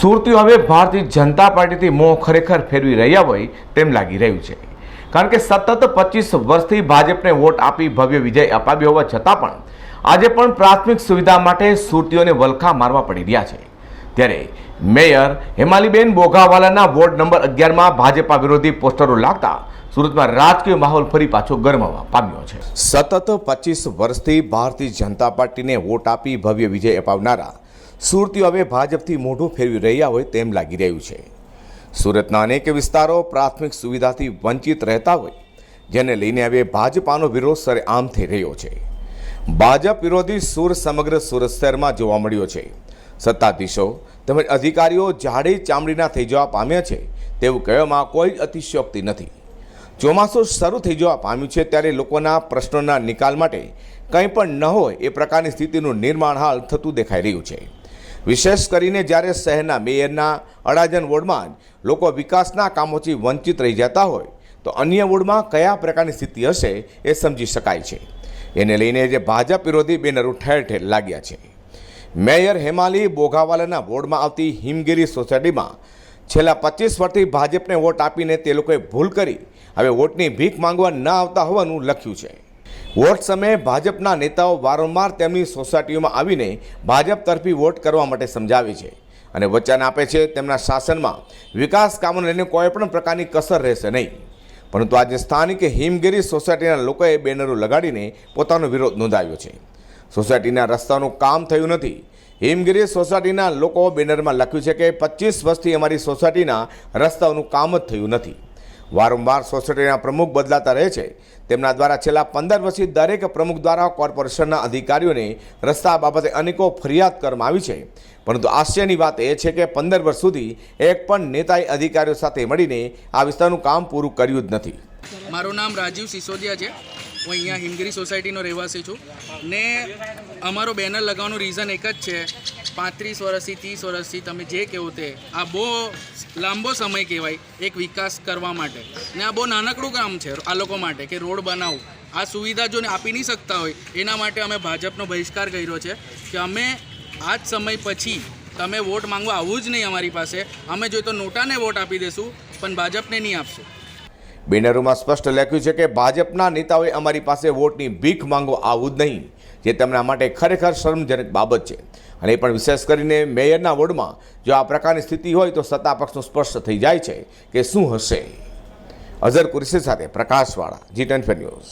સુરતીઓ હવે ભારતીય જનતા પાર્ટીથી મોં ખરેખર ફેરવી રહ્યા હોય તેમ લાગી રહ્યું છે. કારણ કે સતત પચીસ વર્ષથી ભાજપને વોટ આપી ભવ્ય વિજય અપાવ્યો હોવા છતાં પણ આજે પણ પ્રાથમિક સુવિધા માટે સુરતીઓને વલખા મારવા પડી રહ્યા છે. ત્યારે મેયર હેમાલીબેન બોઘાવાલાના વોર્ડ નંબર અગિયારમાં ભાજપા વિરોધી પોસ્ટરો લાગતા સુરતમાં રાજકીય માહોલ ફરી પાછો ગરમાવા પામ્યો છે. સતત પચીસ વર્ષથી ભારતીય જનતા પાર્ટીને વોટ આપી ભવ્ય વિજય અપાવનારા સુરતીઓ હવે ભાજપથી મોઢું ફેરવી રહ્યા હોય તેમ લાગી રહ્યું છે. સુરતના અનેક વિસ્તારો પ્રાથમિક સુવિધાથી વંચિત રહેતા હોય, જેને લઈને હવે ભાજપાનો વિરોધ સરેઆમ થઈ રહ્યો છે. ભાજપ વિરોધી સૂર સમગ્ર સુરત શહેરમાં જોવા મળ્યો છે. સત્તાધીશો તેમજ અધિકારીઓ જાડે ચામડીના થઈ જવા પામ્યા છે તેવું કહેવામાં કોઈ અતિશયોક્તિ નથી. ચોમાસું શરૂ થઈ જવા પામ્યું છે ત્યારે લોકોના પ્રશ્નોના નિકાલ માટે કંઈ પણ ન હોય એ પ્રકારની સ્થિતિનું નિર્માણ હાલ થતું દેખાઈ રહ્યું છે. વિશેષ કરીને જ્યારે શહેરના મેયરના અડાજન વોર્ડમાં લોકો વિકાસના કામોથી વંચિત રહી જતા હોય, તો અન્ય વોર્ડમાં કયા પ્રકારની સ્થિતિ હશે એ સમજી શકાય છે. એને લઈને જે ભાજપ વિરોધી બેનરો ઠેર ઠેર લાગ્યા છે. મેયર હેમાલી બોઘાવાલાના વોર્ડમાં આવતી હિમગીરી સોસાયટીમાં છેલ્લા પચીસ વર્ષથી ભાજપને વોટ આપીને તે લોકોએ ભૂલ કરી, હવે વોટની ભીખ માંગવા ન આવતા હોવાનું લખ્યું છે. વોટ સમયે ભાજપના નેતાઓ વારંવાર તેમની સોસાયટીઓમાં આવીને ભાજપ તરફી વોટ કરવા માટે સમજાવે છે અને વચન આપે છે તેમના શાસનમાં. વિકાસ કામોને લઈને કોઈ પણ પ્રકારની કસર રહેશે નહીં. પરંતુ આજે સ્થાનિક હિમગીરી સોસાયટીના લોકોએ બેનરો લગાડીને પોતાનો વિરોધ નોંધાવ્યો છે. સોસાયટીના રસ્તાનું કામ થયું નથી. હિમગીરી સોસાયટીના લોકો બેનરમાં લખ્યું છે કે પચીસ વર્ષથી અમારી સોસાયટીના રસ્તાઓનું કામ જ થયું નથી. વારંવાર સોસાયટીના પ્રમુખ બદલાતા રહે છે. તેમના દ્વારા છેલ્લા પંદર વર્ષથી દરેક પ્રમુખ દ્વારા કોર્પોરેશનના અધિકારીઓને રસ્તા બાબતે અનેકો ફરિયાદ કરવામાં આવી છે. પરંતુ આશ્ચર્યની વાત એ છે કે પંદર વર્ષ સુધી એક પણ નેતાએ અધિકારીઓ સાથે મળીને આ વિસ્તારનું કામ પૂરું કર્યું જ નથી. મારું નામ રાજીવ સિસોદિયા છે. હું અહીંયા હિમગીરી સોસાયટીનો રહેવાસી છું. ને અમારો બેનર લગાવવાનું રીઝન એક જ છે પાંત્રીસ વર્ષથી, ત્રીસ વર્ષથી તમે જે કહો તે, આ બહુ લાંબો સમય કહેવાય એક વિકાસ કરવા માટે. ને આ બહુ નાનકડું કામ છે આ લોકો માટે કે રોડ બનાવો આ સુવિધા જો આપી નહીં શકતા હોય, એના માટે અમે ભાજપનો બહિષ્કાર કર્યો છે કે અમે આ જ સમય પછી તમે વોટ માંગવા આવવું જ નહીં અમારી પાસે. અમે જોઈએ તો નોટાને વોટ આપી દેશું, પણ ભાજપને નહીં આપશું. બેનરોમાં સ્પષ્ટ લખ્યું છે કે ભાજપના નેતાઓએ અમારી પાસે વોટની ભીખ માંગો આવવું જ નહીં, જે તેમના માટે ખરેખર શરમજનક બાબત છે. અને એ પણ વિશેષ કરીને મેયરના વોર્ડમાં જો આ પ્રકારની સ્થિતિ હોય તો સત્તા પક્ષનું સ્પષ્ટ થઈ જાય છે કે શું હશે. અઝર કુરેશી સાથે પ્રકાશવાળા જી ટેન ન્યૂઝ.